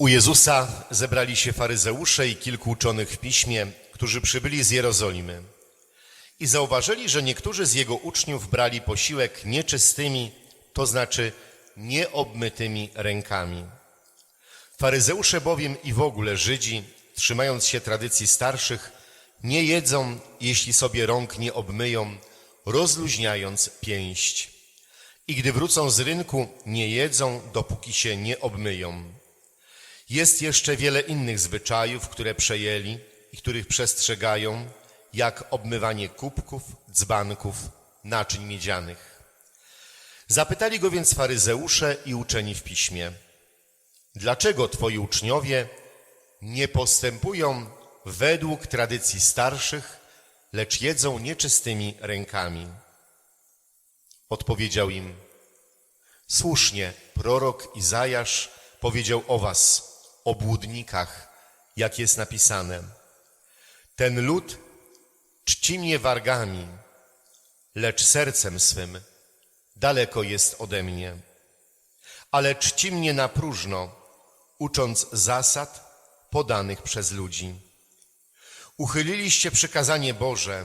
U Jezusa zebrali się faryzeusze i kilku uczonych w piśmie, którzy przybyli z Jerozolimy. I zauważyli, że niektórzy z jego uczniów brali posiłek nieczystymi, to znaczy nieobmytymi rękami. Faryzeusze bowiem i w ogóle Żydzi, trzymając się tradycji starszych, nie jedzą, jeśli sobie rąk nie obmyją, rozluźniając pięść. I gdy wrócą z rynku, nie jedzą, dopóki się nie obmyją. Jest jeszcze wiele innych zwyczajów, które przejęli i których przestrzegają, jak obmywanie kubków, dzbanków, naczyń miedzianych. Zapytali go więc faryzeusze i uczeni w piśmie, dlaczego twoi uczniowie nie postępują według tradycji starszych, lecz jedzą nieczystymi rękami? Odpowiedział im, słusznie prorok Izajasz powiedział o was, obłudnikach, jak jest napisane. Ten lud czci mnie wargami, lecz sercem swym daleko jest ode mnie. Ale czci mnie na próżno, ucząc zasad podanych przez ludzi. Uchyliliście przykazanie Boże,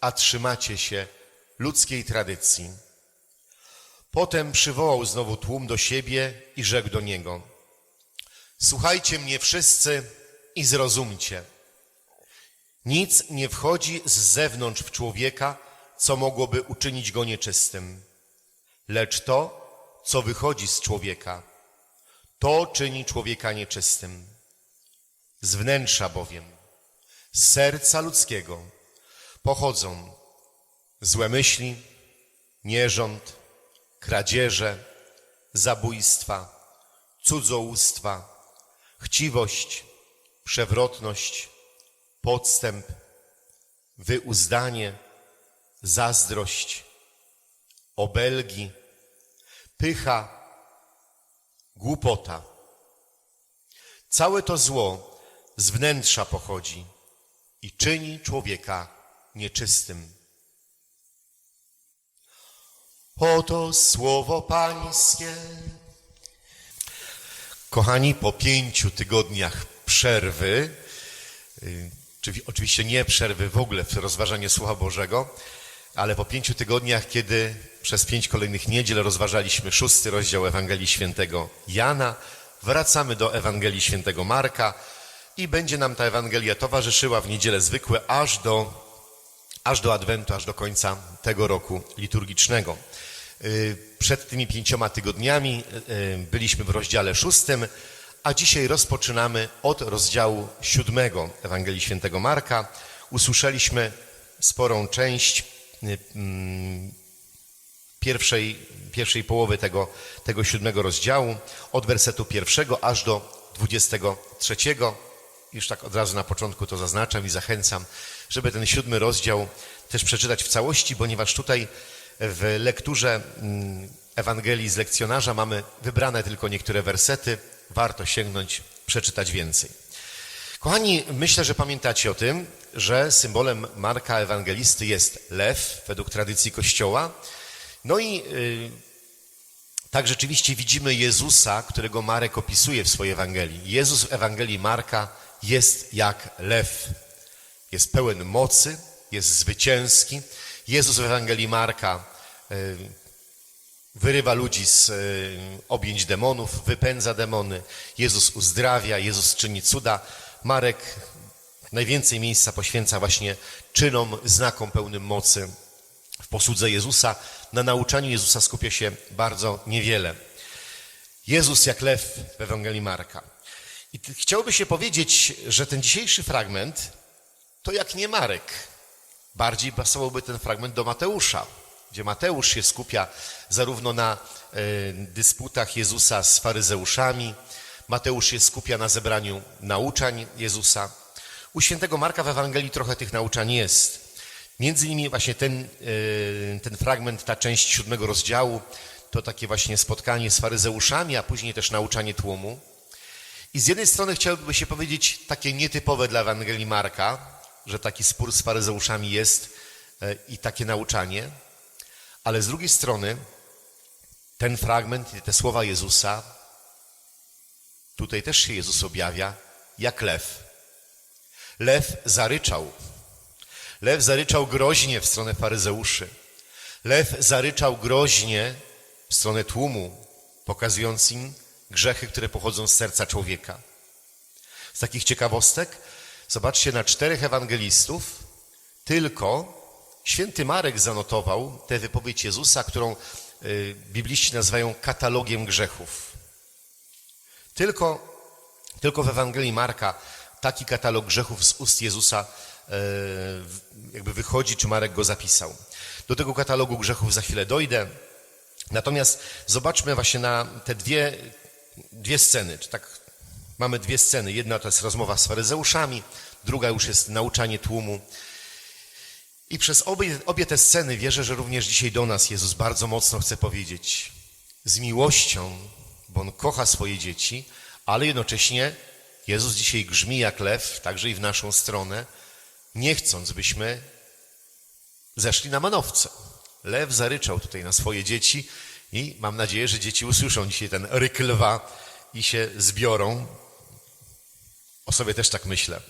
a trzymacie się ludzkiej tradycji. Potem przywołał znowu tłum do siebie i rzekł do niego – Słuchajcie mnie wszyscy i zrozumcie. Nic nie wchodzi z zewnątrz w człowieka, co mogłoby uczynić go nieczystym, lecz to, co wychodzi z człowieka, to czyni człowieka nieczystym. Z wnętrza bowiem, z serca ludzkiego pochodzą złe myśli, nierząd, kradzieże, zabójstwa, cudzołóstwa, chciwość, przewrotność, podstęp, wyuzdanie, zazdrość, obelgi, pycha, głupota. Całe to zło z wnętrza pochodzi i czyni człowieka nieczystym. Oto słowo Pańskie. Kochani, po pięciu tygodniach przerwy, y, czyli oczywiście nie przerwy w ogóle w rozważaniu Słowa Bożego, ale po pięciu tygodniach, kiedy przez pięć kolejnych niedziel rozważaliśmy szósty rozdział Ewangelii Świętego Jana, wracamy do Ewangelii Świętego Marka i będzie nam ta Ewangelia towarzyszyła w niedzielę zwykłe aż do, aż do Adwentu, aż do końca tego roku liturgicznego. Przed tymi pięcioma tygodniami y, byliśmy w rozdziale szóstym, a dzisiaj rozpoczynamy od rozdziału siódmego Ewangelii Świętego Marka. Usłyszeliśmy sporą część y, mm, pierwszej, pierwszej połowy tego, tego siódmego rozdziału, od wersetu pierwszego aż do dwudziestego trzeciego. Już tak od razu na początku to zaznaczam i zachęcam, żeby ten siódmy rozdział też przeczytać w całości, ponieważ tutaj w lekturze mm, Ewangelii z lekcjonarza mamy wybrane tylko niektóre wersety. Warto sięgnąć, przeczytać więcej. Kochani, myślę, że pamiętacie o tym, że symbolem Marka Ewangelisty jest lew, według tradycji Kościoła. No i yy, tak rzeczywiście widzimy Jezusa, którego Marek opisuje w swojej Ewangelii. Jezus w Ewangelii Marka jest jak lew. Jest pełen mocy, jest zwycięski. Jezus w Ewangelii Marka y, wyrywa ludzi z y, objęć demonów, wypędza demony. Jezus uzdrawia, Jezus czyni cuda. Marek najwięcej miejsca poświęca właśnie czynom, znakom pełnym mocy w posłudze Jezusa. Na nauczaniu Jezusa skupia się bardzo niewiele. Jezus jak lew w Ewangelii Marka. I chciałoby się powiedzieć, że ten dzisiejszy fragment to jak nie Marek. Bardziej pasowałby ten fragment do Mateusza, gdzie Mateusz się skupia zarówno na y, dysputach Jezusa z faryzeuszami, Mateusz się skupia na zebraniu nauczań Jezusa. U świętego Marka w Ewangelii trochę tych nauczań jest. Między innymi właśnie ten, y, ten fragment, ta część siódmego rozdziału, to takie właśnie spotkanie z faryzeuszami, a później też nauczanie tłumu. I z jednej strony chciałby się powiedzieć takie nietypowe dla Ewangelii Marka, że taki spór z faryzeuszami jest e, i takie nauczanie, ale z drugiej strony ten fragment i te słowa Jezusa Tutaj też się Jezus objawia jak lew. Lew zaryczał. Lew zaryczał groźnie w stronę faryzeuszy. Lew zaryczał groźnie w stronę tłumu, pokazując im grzechy, które pochodzą z serca człowieka. Z takich ciekawostek, zobaczcie na czterech ewangelistów, tylko święty Marek zanotował tę wypowiedź Jezusa, którą y, bibliści nazywają katalogiem grzechów. Tylko, tylko w Ewangelii Marka taki katalog grzechów z ust Jezusa e, jakby wychodzi, czy Marek go zapisał. Do tego katalogu grzechów za chwilę dojdę. Natomiast zobaczmy właśnie na te dwie, dwie sceny. Czy tak, mamy dwie sceny. Jedna to jest rozmowa z faryzeuszami, druga już jest nauczanie tłumu. I przez obie, obie te sceny wierzę, że również dzisiaj do nas Jezus bardzo mocno chce powiedzieć z miłością, bo On kocha swoje dzieci, ale jednocześnie Jezus dzisiaj grzmi jak lew, także i w naszą stronę, nie chcąc, byśmy zeszli na manowce. Lew zaryczał tutaj na swoje dzieci i mam nadzieję, że dzieci usłyszą dzisiaj ten ryk lwa i się zbiorą. O sobie też tak myślę.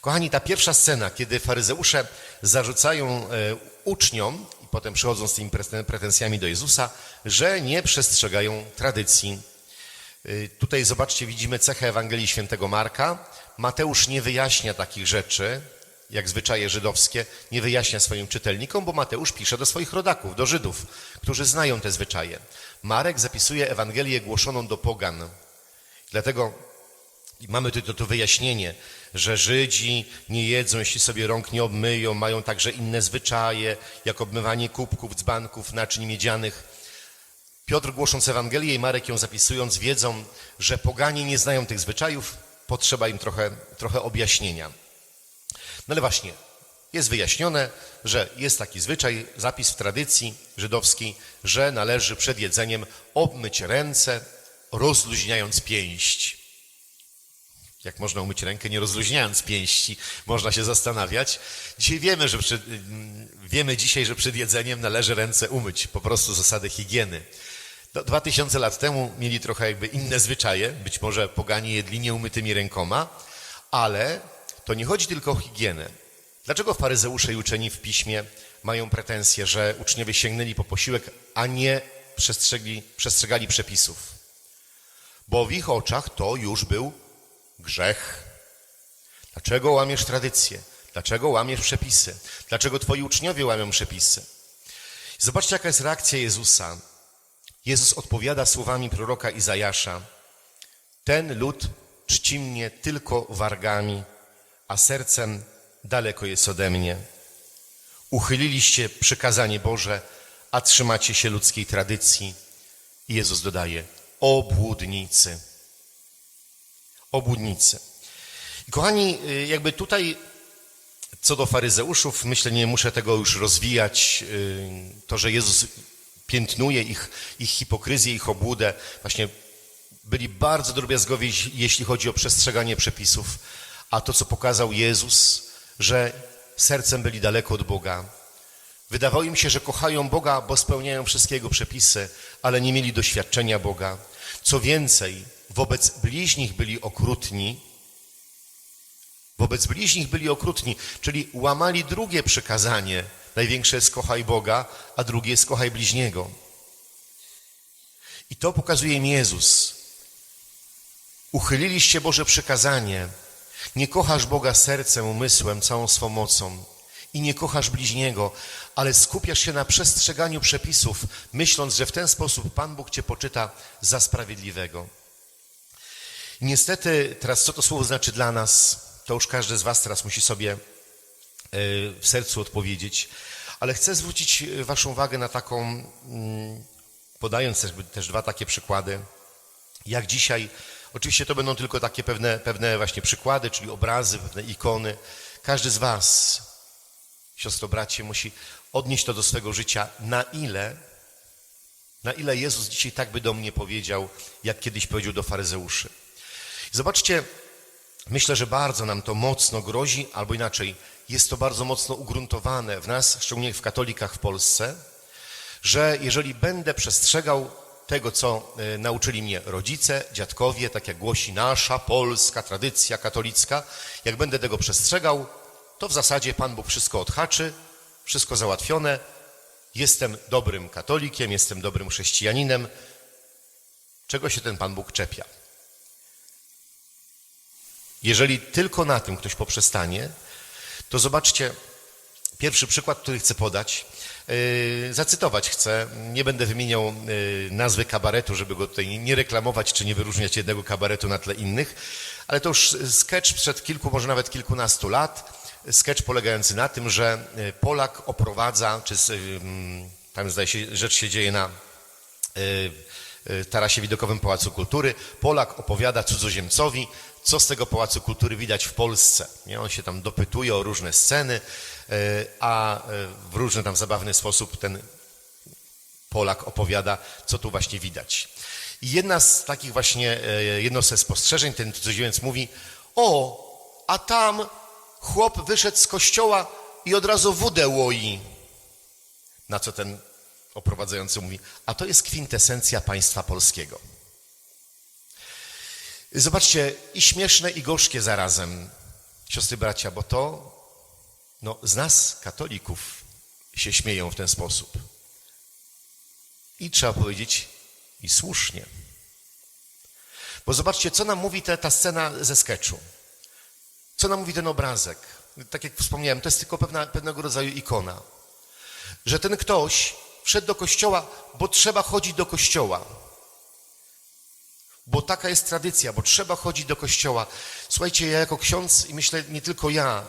Kochani, ta pierwsza scena, kiedy faryzeusze zarzucają e, uczniom i potem przychodzą z tymi pretensjami do Jezusa, że nie przestrzegają tradycji. E, tutaj zobaczcie, widzimy cechę Ewangelii Świętego Marka. Mateusz nie wyjaśnia takich rzeczy, jak zwyczaje żydowskie, nie wyjaśnia swoim czytelnikom, bo Mateusz pisze do swoich rodaków, do Żydów, którzy znają te zwyczaje. Marek zapisuje Ewangelię głoszoną do pogan. Dlatego mamy tu to wyjaśnienie, że Żydzi nie jedzą, jeśli sobie rąk nie obmyją, mają także inne zwyczaje, jak obmywanie kubków, dzbanków, naczyń miedzianych. Piotr głosząc Ewangelię i Marek ją zapisując wiedzą, że poganie nie znają tych zwyczajów, potrzeba im trochę, trochę objaśnienia. No ale właśnie, jest wyjaśnione, że jest taki zwyczaj, zapis w tradycji żydowskiej, że należy przed jedzeniem obmyć ręce, rozluźniając pięść. Jak można umyć rękę, nie rozluźniając pięści, można się zastanawiać. Dzisiaj wiemy, że przed, wiemy dzisiaj, że przed jedzeniem należy ręce umyć, po prostu zasady higieny. Dwa tysiące lat temu mieli trochę jakby inne zwyczaje, być może poganie jedli nieumytymi rękoma, ale to nie chodzi tylko o higienę. Dlaczego faryzeusze i uczeni w piśmie mają pretensje, że uczniowie sięgnęli po posiłek, a nie przestrzegali przepisów? Bo w ich oczach to już był grzech. Dlaczego łamiesz tradycję? Dlaczego łamiesz przepisy? Dlaczego twoi uczniowie łamią przepisy? Zobaczcie, jaka jest reakcja Jezusa. Jezus odpowiada słowami proroka Izajasza. Ten lud czci mnie tylko wargami, a sercem daleko jest ode mnie. Uchyliliście przykazanie Boże, a trzymacie się ludzkiej tradycji. I Jezus dodaje, obłudnicy. Obłudnicy. Kochani, y, jakby tutaj co do faryzeuszów, myślę, nie muszę tego już rozwijać. Y, to, że Jezus piętnuje ich, ich hipokryzję, ich obłudę, właśnie byli bardzo drobiazgowi, jeśli chodzi o przestrzeganie przepisów a to, co pokazał Jezus, że sercem byli daleko od Boga. Wydawało im się, że kochają Boga, bo spełniają wszystkie Jego przepisy, ale nie mieli doświadczenia Boga. Co więcej, wobec bliźnich byli okrutni, wobec bliźnich byli okrutni, czyli łamali drugie przykazanie. Największe jest kochaj Boga, a drugie jest kochaj bliźniego. I to pokazuje im Jezus. Uchyliliście Boże przykazanie, nie kochasz Boga sercem, umysłem, całą swą mocą i nie kochasz bliźniego, ale skupiasz się na przestrzeganiu przepisów, myśląc, że w ten sposób Pan Bóg cię poczyta za sprawiedliwego. Niestety, teraz co to słowo znaczy dla nas, to już każdy z Was teraz musi sobie e, w sercu odpowiedzieć, ale chcę zwrócić e, Waszą uwagę na taką, mm, podając też, też dwa takie przykłady, jak dzisiaj Oczywiście to będą tylko takie pewne, pewne właśnie przykłady, czyli obrazy, pewne ikony. Każdy z was, siostro, bracie, musi odnieść to do swego życia, na ile, na ile Jezus dzisiaj tak by do mnie powiedział, jak kiedyś powiedział do faryzeuszy. Zobaczcie, myślę, że bardzo nam to mocno grozi, albo inaczej, jest to bardzo mocno ugruntowane w nas, szczególnie w katolikach w Polsce, że jeżeli będę przestrzegał tego, co e, nauczyli mnie rodzice, dziadkowie, tak jak głosi nasza polska tradycja katolicka. Jak będę tego przestrzegał, to w zasadzie Pan Bóg wszystko odhaczy, wszystko załatwione. Jestem dobrym katolikiem, jestem dobrym chrześcijaninem. Czego się ten Pan Bóg czepia? Jeżeli tylko na tym ktoś poprzestanie, to zobaczcie, pierwszy przykład, który chcę podać, yy, zacytować chcę. Nie będę wymieniał yy, nazwy kabaretu, żeby go tutaj nie reklamować, czy nie wyróżniać jednego kabaretu na tle innych, ale to już sketch sprzed kilku, może nawet kilkunastu lat. Sketch polegający na tym, że yy, Polak oprowadza, czy tam zdaje się, rzecz się dzieje na tarasie widokowym Pałacu Kultury. Polak opowiada cudzoziemcowi, co z tego Pałacu Kultury widać w Polsce. Nie? On się tam dopytuje o różne sceny, e, a e, w różny tam zabawny sposób ten Polak opowiada, co tu właśnie widać. I jedna z takich właśnie, e, jedno ze spostrzeżeń, ten cudzoziemiec mówi, o, a tam chłop wyszedł z kościoła i od razu wódę łoi. Na co ten oprowadzający mówi, a to jest kwintesencja państwa polskiego. Zobaczcie, i śmieszne, i gorzkie zarazem, siostry bracia, bo to no, z nas, katolików, się śmieją w ten sposób. I trzeba powiedzieć, i słusznie. Bo zobaczcie, co nam mówi ta, scena ze sketchu. Co nam mówi ten obrazek. Tak jak wspomniałem, to jest tylko pewna, pewnego rodzaju ikona. Że ten ktoś wszedł do kościoła, bo trzeba chodzić do kościoła bo taka jest tradycja, bo trzeba chodzić do kościoła. Słuchajcie, ja jako ksiądz i myślę nie tylko ja,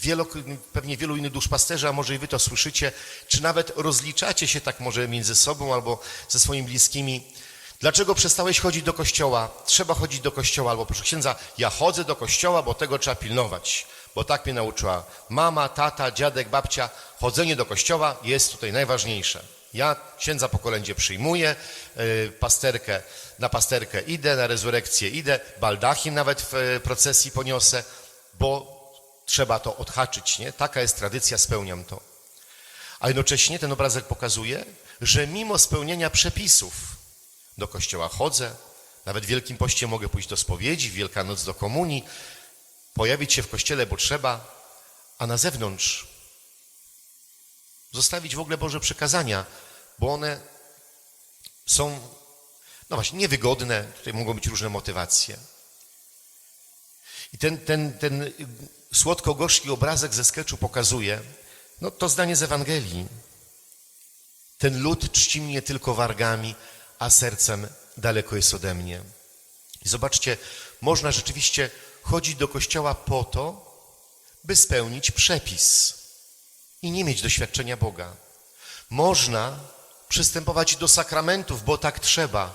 wielo, pewnie wielu innych duszpasterzy, a może i wy to słyszycie, czy nawet rozliczacie się tak może między sobą albo ze swoimi bliskimi. Dlaczego przestałeś chodzić do kościoła? Trzeba chodzić do kościoła, albo proszę księdza, ja chodzę do kościoła, bo tego trzeba pilnować, bo tak mnie nauczyła mama, tata, dziadek, babcia. Chodzenie do kościoła jest tutaj najważniejsze. Ja księdza po kolędzie przyjmuję, yy, pasterkę, na pasterkę idę, na rezurekcję idę, baldachim nawet w yy, procesji poniosę, bo trzeba to odhaczyć, nie? Taka jest tradycja, spełniam to. A jednocześnie ten obrazek pokazuje, że mimo spełnienia przepisów do kościoła chodzę, nawet w Wielkim Poście mogę pójść do spowiedzi, w Wielkanoc do komunii, pojawić się w kościele, bo trzeba, a na zewnątrz zostawić w ogóle Boże przekazania, bo one są, no właśnie, niewygodne, tutaj mogą być różne motywacje. I ten, ten, ten słodko-gorzki obrazek ze sketchu pokazuje, no to zdanie z Ewangelii. Ten lud czci mnie tylko wargami, a sercem daleko jest ode mnie. I zobaczcie, można rzeczywiście chodzić do kościoła po to, by spełnić przepis i nie mieć doświadczenia Boga. Można przystępować do sakramentów, bo tak trzeba.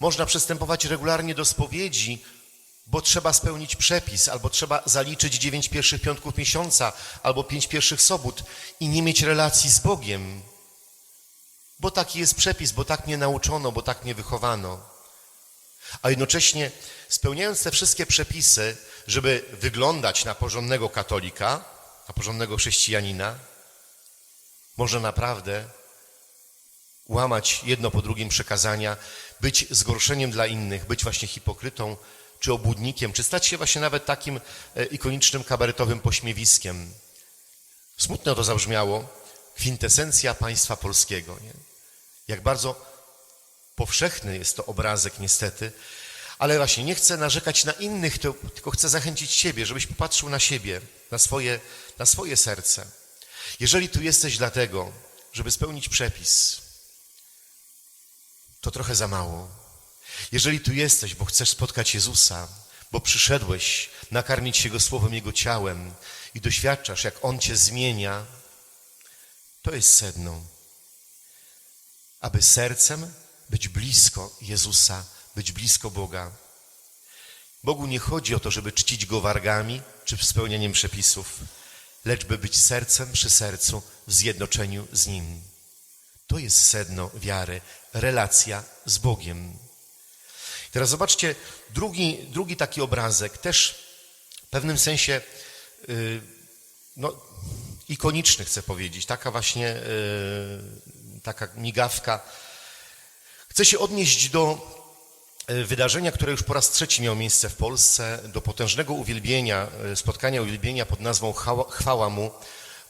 Można przystępować regularnie do spowiedzi, bo trzeba spełnić przepis, albo trzeba zaliczyć dziewięć pierwszych piątków miesiąca, albo pięć pierwszych sobót i nie mieć relacji z Bogiem. Bo taki jest przepis, bo tak mnie nauczono, bo tak mnie wychowano. A jednocześnie spełniając te wszystkie przepisy, żeby wyglądać na porządnego katolika, na porządnego chrześcijanina, można naprawdę łamać jedno po drugim przekazania, być zgorszeniem dla innych, być właśnie hipokrytą czy obłudnikiem, czy stać się właśnie nawet takim e, ikonicznym kabaretowym pośmiewiskiem. Smutno to zabrzmiało, kwintesencja państwa polskiego. Nie? Jak bardzo powszechny jest to obrazek niestety, ale właśnie nie chcę narzekać na innych, tylko chcę zachęcić siebie, żebyś popatrzył na siebie, na swoje, na swoje serce. Jeżeli tu jesteś dlatego, żeby spełnić przepis, to trochę za mało. Jeżeli tu jesteś, bo chcesz spotkać Jezusa, bo przyszedłeś nakarmić się Go słowem Jego ciałem i doświadczasz, jak On Cię zmienia, to jest sedno. Aby sercem być blisko Jezusa, być blisko Boga. Bogu nie chodzi o to, żeby czcić Go wargami czy spełnieniem przepisów, lecz by być sercem przy sercu w zjednoczeniu z Nim. To jest sedno wiary, relacja z Bogiem. Teraz zobaczcie drugi, drugi taki obrazek, też w pewnym sensie yy, no, ikoniczny, chcę powiedzieć. Taka właśnie yy, taka migawka, Chcę się odnieść do wydarzenia, które już po raz trzeci miało miejsce w Polsce, do potężnego uwielbienia, e, spotkania uwielbienia pod nazwą Chwała- Chwała Mu,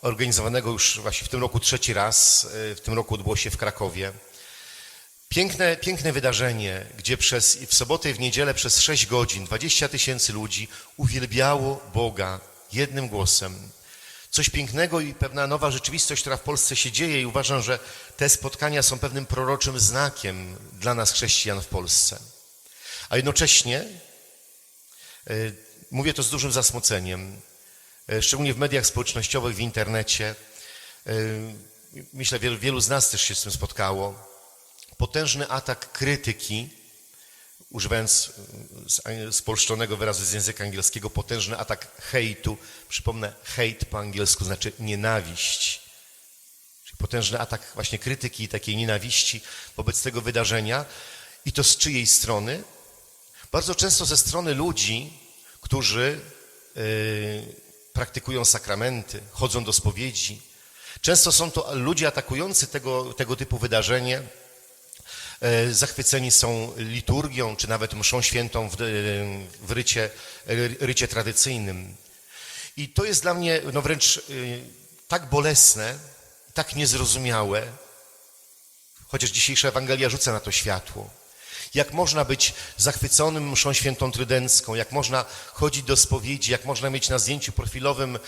organizowanego już właśnie w tym roku trzeci raz, e, w tym roku odbyło się w Krakowie. Piękne, piękne wydarzenie, gdzie przez, w sobotę i w niedzielę przez 6 godzin 20 tysięcy ludzi uwielbiało Boga jednym głosem. Coś pięknego i pewna nowa rzeczywistość, która w Polsce się dzieje i uważam, że te spotkania są pewnym proroczym znakiem dla nas chrześcijan w Polsce. A jednocześnie, e, mówię to z dużym zasmuceniem, e, szczególnie w mediach społecznościowych, w internecie, e, myślę, wielu, wielu z nas też się z tym spotkało, potężny atak krytyki, używając spolszczonego wyrazu z języka angielskiego, potężny atak hejtu. Przypomnę, hate po angielsku znaczy nienawiść. Czyli potężny atak właśnie krytyki i takiej nienawiści wobec tego wydarzenia. I to z czyjej strony? Bardzo często ze strony ludzi, którzy y, praktykują sakramenty, chodzą do spowiedzi. Często są to ludzie atakujący tego, tego typu wydarzenie, E, zachwyceni są liturgią, czy nawet mszą świętą w, w rycie, rycie tradycyjnym. I to jest dla mnie no wręcz y, tak bolesne, tak niezrozumiałe, chociaż dzisiejsza Ewangelia rzuca na to światło. Jak można być zachwyconym mszą świętą trydencką, jak można chodzić do spowiedzi, jak można mieć na zdjęciu profilowym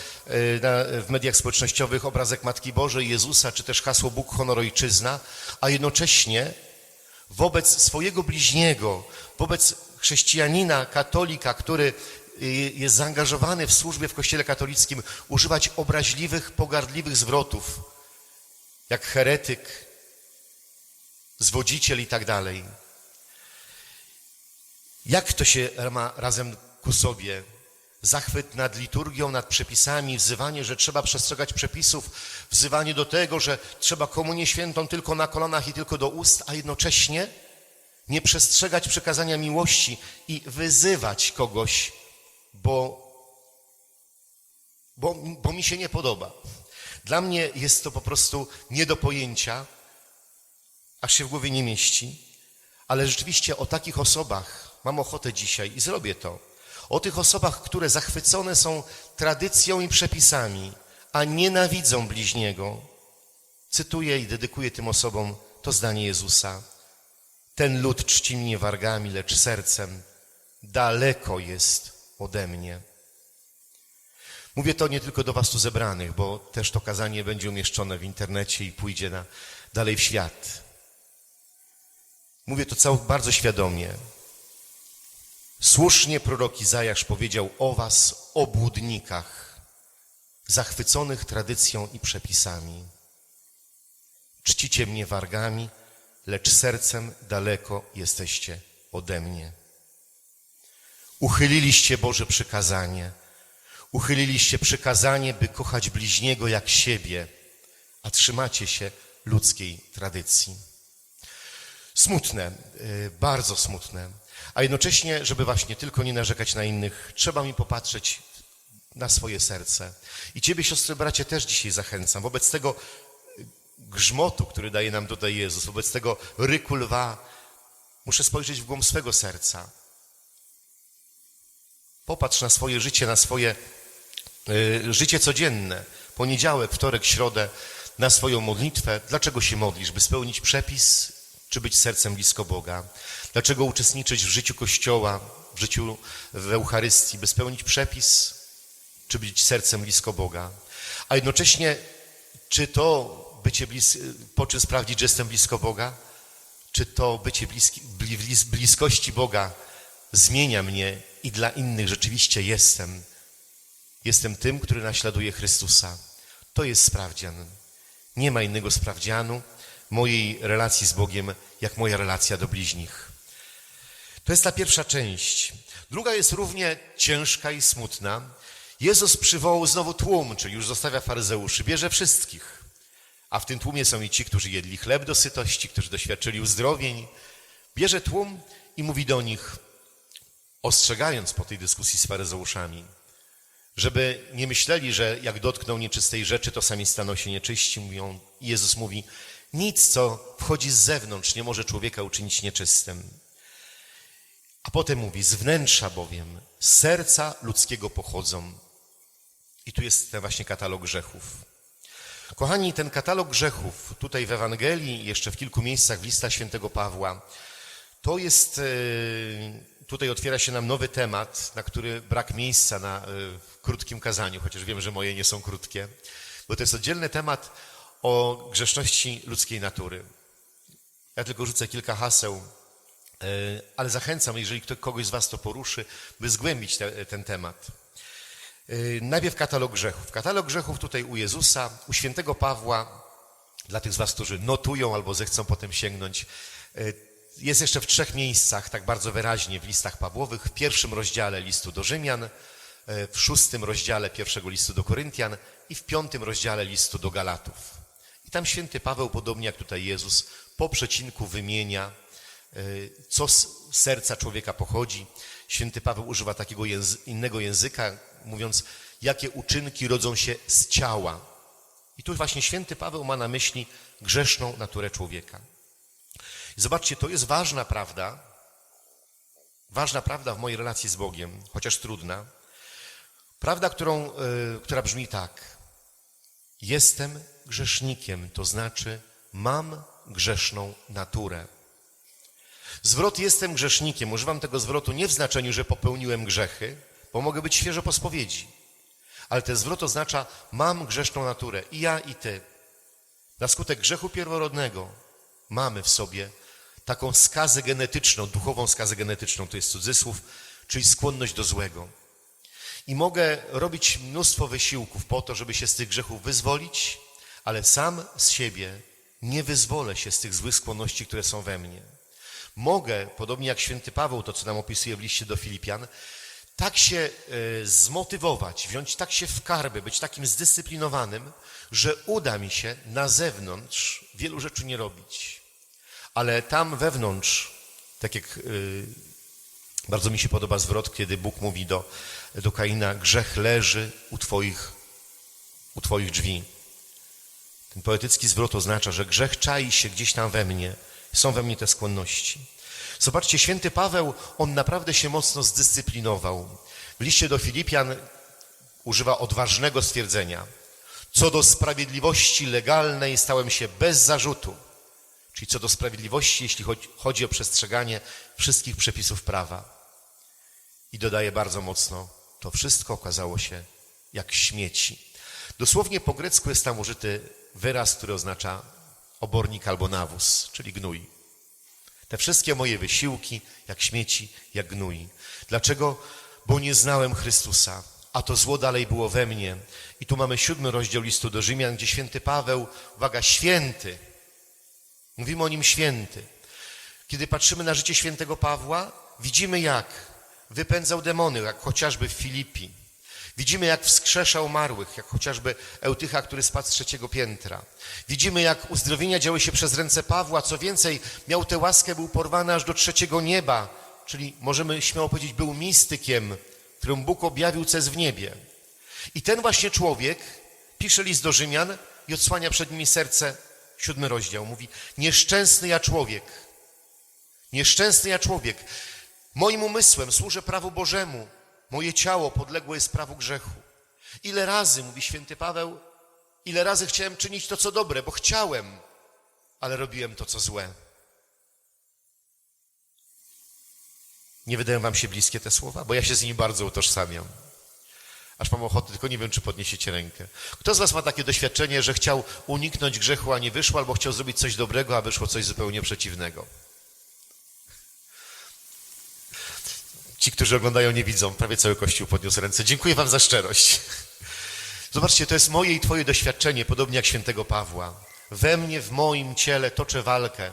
na, w mediach społecznościowych obrazek Matki Bożej, Jezusa, czy też hasło Bóg, honor, ojczyzna, a jednocześnie wobec swojego bliźniego, wobec chrześcijanina, katolika, który y, jest zaangażowany w służbie w Kościele katolickim, używać obraźliwych, pogardliwych zwrotów, jak heretyk, zwodziciel i tak dalej. Jak to się ma razem ku sobie? Zachwyt nad liturgią, nad przepisami, wzywanie, że trzeba przestrzegać przepisów, wzywanie do tego, że trzeba komunię świętą tylko na kolanach i tylko do ust, a jednocześnie nie przestrzegać przekazania miłości i wyzywać kogoś, bo, bo, bo mi się nie podoba. Dla mnie jest to po prostu nie do pojęcia, aż się w głowie nie mieści, ale rzeczywiście o takich osobach mam ochotę dzisiaj i zrobię to o tych osobach, które zachwycone są tradycją i przepisami, a nienawidzą bliźniego. Cytuję i dedykuję tym osobom to zdanie Jezusa. Ten lud czci mnie wargami, lecz sercem daleko jest ode mnie. Mówię to nie tylko do Was tu zebranych, bo też to kazanie będzie umieszczone w internecie i pójdzie na, dalej w świat. Mówię to cał, bardzo świadomie. Słusznie prorok Izajasz powiedział o was, obłudnikach, zachwyconych tradycją i przepisami. Czcicie mnie wargami, lecz sercem daleko jesteście ode mnie. Uchyliliście Boże przykazanie, uchyliliście przykazanie, by kochać bliźniego jak siebie, a trzymacie się ludzkiej tradycji. Smutne, y, bardzo smutne. A jednocześnie, żeby właśnie tylko nie narzekać na innych, trzeba mi popatrzeć na swoje serce. I Ciebie, siostry, bracie, też dzisiaj zachęcam. Wobec tego grzmotu, który daje nam tutaj Jezus, wobec tego ryku lwa, muszę spojrzeć w głąb swego serca. Popatrz na swoje życie, na swoje y, życie codzienne. Poniedziałek, wtorek, środę, na swoją modlitwę. Dlaczego się modlisz? By spełnić przepis, czy być sercem blisko Boga? Dlaczego uczestniczyć w życiu Kościoła, w życiu w Eucharystii, by spełnić przepis, czy być sercem blisko Boga? A jednocześnie, czy to bycie blis, po czym sprawdzić, że jestem blisko Boga? Czy to bycie bliski, blis, bliskości Boga zmienia mnie i dla innych rzeczywiście jestem? Jestem tym, który naśladuje Chrystusa. To jest sprawdzian. Nie ma innego sprawdzianu mojej relacji z Bogiem, jak moja relacja do bliźnich. To jest ta pierwsza część. Druga jest równie ciężka i smutna. Jezus przywołał znowu tłum, czyli już zostawia faryzeuszy, bierze wszystkich. A w tym tłumie są i ci, którzy jedli chleb do sytości, którzy doświadczyli uzdrowień. Bierze tłum i mówi do nich, ostrzegając po tej dyskusji z faryzeuszami, żeby nie myśleli, że jak dotkną nieczystej rzeczy, to sami staną się nieczyści. Mówią, Jezus mówi, Nic, co wchodzi z zewnątrz, nie może człowieka uczynić nieczystym. A potem mówi, z wnętrza bowiem, z serca ludzkiego pochodzą. I tu jest ten właśnie katalog grzechów. Kochani, ten katalog grzechów tutaj w Ewangelii, jeszcze w kilku miejscach w listach świętego Pawła, to jest, e, tutaj otwiera się nam nowy temat, na który brak miejsca na e, krótkim kazaniu, chociaż wiem, że moje nie są krótkie, bo to jest oddzielny temat o grzeszności ludzkiej natury. Ja tylko rzucę kilka haseł, e, ale zachęcam, jeżeli ktoś, kogoś z Was to poruszy, by zgłębić te, ten temat. Najpierw katalog grzechów. Katalog grzechów tutaj u Jezusa, u świętego Pawła, dla tych z Was, którzy notują albo zechcą potem sięgnąć, jest jeszcze w trzech miejscach, tak bardzo wyraźnie w listach Pawłowych. W pierwszym rozdziale listu do Rzymian, w szóstym rozdziale pierwszego listu do Koryntian i w piątym rozdziale listu do Galatów. Tam święty Paweł, podobnie jak tutaj Jezus, po przecinku wymienia, co z serca człowieka pochodzi. Święty Paweł używa takiego języ innego języka, mówiąc, jakie uczynki rodzą się z ciała. I tu właśnie święty Paweł ma na myśli grzeszną naturę człowieka. Zobaczcie, to jest ważna prawda, ważna prawda w mojej relacji z Bogiem, chociaż trudna. Prawda, którą, y, która brzmi tak. Jestem grzesznikiem, to znaczy mam grzeszną naturę. Zwrot jestem grzesznikiem, używam tego zwrotu nie w znaczeniu, że popełniłem grzechy, bo mogę być świeżo po spowiedzi. Ale ten zwrot oznacza mam grzeszną naturę i ja i ty. Na skutek grzechu pierworodnego mamy w sobie taką skazę genetyczną, duchową skazę genetyczną, to jest cudzysłów, czyli skłonność do złego. I mogę robić mnóstwo wysiłków po to, żeby się z tych grzechów wyzwolić, ale sam z siebie nie wyzwolę się z tych złych skłonności, które są we mnie. Mogę, podobnie jak święty Paweł, to co nam opisuje w liście do Filipian, tak się y, zmotywować, wziąć tak się w karby, być takim zdyscyplinowanym, że uda mi się na zewnątrz wielu rzeczy nie robić. Ale tam wewnątrz, tak jak y, bardzo mi się podoba zwrot, kiedy Bóg mówi do, do Kaina, grzech leży u twoich, u twoich drzwi. Ten poetycki zwrot oznacza, że grzech czai się gdzieś tam we mnie, są we mnie te skłonności. Zobaczcie, święty Paweł, on naprawdę się mocno zdyscyplinował. W liście do Filipian używa odważnego stwierdzenia. Co do sprawiedliwości legalnej stałem się bez zarzutu. Czyli co do sprawiedliwości, jeśli chodzi o przestrzeganie wszystkich przepisów prawa. I dodaje bardzo mocno, to wszystko okazało się jak śmieci. Dosłownie po grecku jest tam użyty wyraz, który oznacza obornik albo nawóz, czyli gnój. Te wszystkie moje wysiłki, jak śmieci, jak gnój. Dlaczego? Bo nie znałem Chrystusa, a to zło dalej było we mnie. I tu mamy siódmy rozdział listu do Rzymian, gdzie święty Paweł, uwaga, święty, mówimy o nim święty. Kiedy patrzymy na życie świętego Pawła, widzimy jak wypędzał demony, jak chociażby w Filipi. Widzimy, jak wskrzeszał umarłych, jak chociażby Eutycha, który spadł z trzeciego piętra. Widzimy, jak uzdrowienia działy się przez ręce Pawła. Co więcej, miał tę łaskę, był porwany aż do trzeciego nieba, czyli możemy śmiało powiedzieć, był mistykiem, którym Bóg objawił, co jest w niebie. I ten właśnie człowiek pisze list do Rzymian i odsłania przed nimi serce, siódmy rozdział. Mówi, nieszczęsny ja człowiek, nieszczęsny ja człowiek. Moim umysłem służę prawu Bożemu, Moje ciało podległe jest prawu grzechu. Ile razy, mówi święty Paweł, ile razy chciałem czynić to, co dobre, bo chciałem, ale robiłem to, co złe. Nie wydają wam się bliskie te słowa? Bo ja się z nimi bardzo utożsamiam. Aż mam ochotę, tylko nie wiem, czy podniesiecie rękę. Kto z was ma takie doświadczenie, że chciał uniknąć grzechu, a nie wyszło, albo chciał zrobić coś dobrego, a wyszło coś zupełnie przeciwnego? Ci, którzy oglądają, nie widzą. Prawie cały Kościół podniósł ręce. Dziękuję Wam za szczerość. Zobaczcie, to jest moje i Twoje doświadczenie, podobnie jak świętego Pawła. We mnie, w moim ciele toczę walkę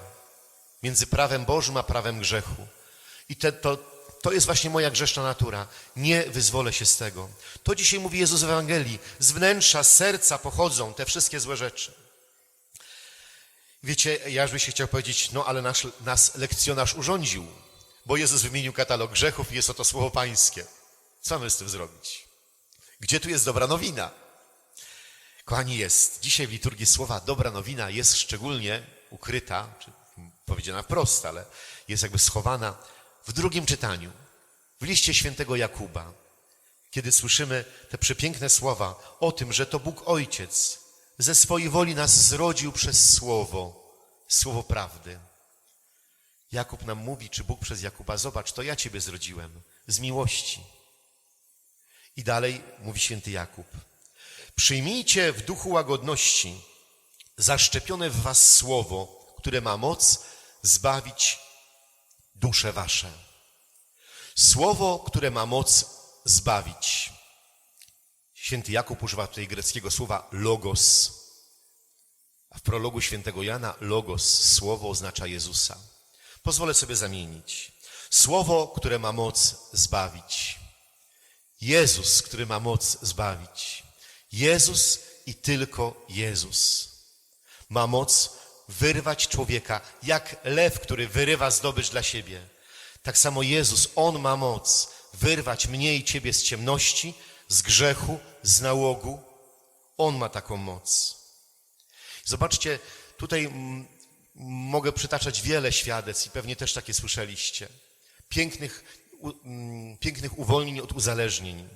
między prawem Bożym a prawem grzechu. I te, to, to jest właśnie moja grzeszna natura. Nie wyzwolę się z tego. To dzisiaj mówi Jezus w Ewangelii. Z wnętrza, z serca pochodzą te wszystkie złe rzeczy. Wiecie, ja bym się chciał powiedzieć, no ale nasz, nas lekcjonarz urządził bo Jezus wymienił katalog grzechów i jest oto słowo pańskie. Co mamy z tym zrobić? Gdzie tu jest dobra nowina? Kochani, jest dzisiaj w liturgii słowa dobra nowina jest szczególnie ukryta, czy powiedziana wprost, ale jest jakby schowana w drugim czytaniu, w liście świętego Jakuba, kiedy słyszymy te przepiękne słowa o tym, że to Bóg Ojciec ze swojej woli nas zrodził przez słowo, słowo prawdy. Jakub nam mówi, czy Bóg przez Jakuba, zobacz, to ja Ciebie zrodziłem z miłości. I dalej mówi święty Jakub. Przyjmijcie w duchu łagodności zaszczepione w was słowo, które ma moc zbawić dusze wasze. Słowo, które ma moc zbawić. Święty Jakub używa tutaj greckiego słowa logos. A w prologu świętego Jana logos, słowo oznacza Jezusa. Pozwolę sobie zamienić. Słowo, które ma moc zbawić. Jezus, który ma moc zbawić. Jezus i tylko Jezus ma moc wyrwać człowieka, jak lew, który wyrywa zdobycz dla siebie. Tak samo Jezus, On ma moc wyrwać mnie i Ciebie z ciemności, z grzechu, z nałogu. On ma taką moc. Zobaczcie, tutaj mm, mogę przytaczać wiele świadectw i pewnie też takie słyszeliście. Pięknych, u, mm, pięknych uwolnień od uzależnień.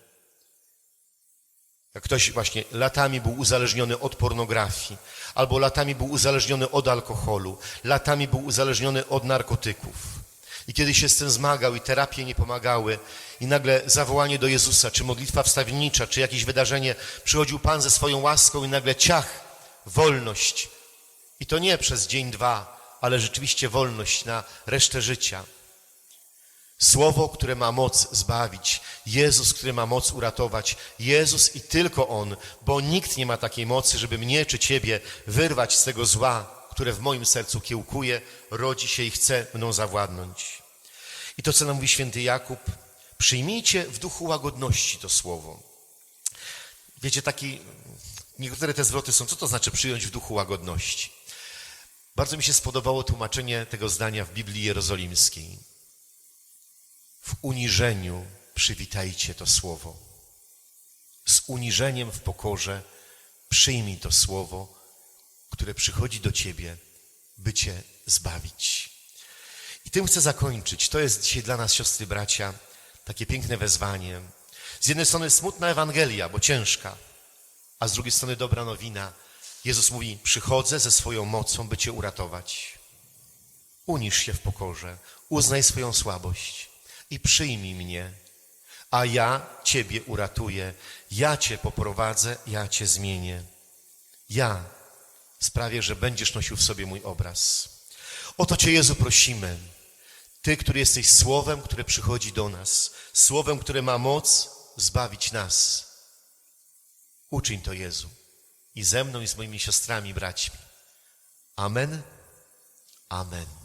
Jak ktoś właśnie latami był uzależniony od pornografii, albo latami był uzależniony od alkoholu, latami był uzależniony od narkotyków. I kiedy się z tym zmagał i terapie nie pomagały, i nagle zawołanie do Jezusa, czy modlitwa wstawiennicza, czy jakieś wydarzenie, przychodził Pan ze swoją łaską i nagle ciach, wolność. I to nie przez dzień, dwa, ale rzeczywiście wolność na resztę życia. Słowo, które ma moc zbawić, Jezus, który ma moc uratować, Jezus i tylko On, bo nikt nie ma takiej mocy, żeby mnie czy Ciebie wyrwać z tego zła, które w moim sercu kiełkuje, rodzi się i chce mną zawładnąć. I to, co nam mówi święty Jakub, przyjmijcie w duchu łagodności to słowo. Wiecie, taki, niektóre te zwroty są, co to znaczy przyjąć w duchu łagodności? Bardzo mi się spodobało tłumaczenie tego zdania w Biblii Jerozolimskiej. W uniżeniu przywitajcie to słowo. Z uniżeniem w pokorze przyjmij to słowo, które przychodzi do ciebie, by cię zbawić. I tym chcę zakończyć. To jest dzisiaj dla nas, siostry, bracia, takie piękne wezwanie. Z jednej strony smutna Ewangelia, bo ciężka, a z drugiej strony dobra nowina. Jezus mówi: Przychodzę ze swoją mocą, by cię uratować. Unisz się w pokorze, uznaj swoją słabość i przyjmij mnie, a ja Ciebie uratuję, ja Cię poprowadzę, ja Cię zmienię. Ja sprawię, że będziesz nosił w sobie mój obraz. O to Cię, Jezu, prosimy. Ty, który jesteś Słowem, które przychodzi do nas, Słowem, które ma moc zbawić nas. Uczyń to, Jezu, i ze mną, i z moimi siostrami, braćmi. Amen. Amen.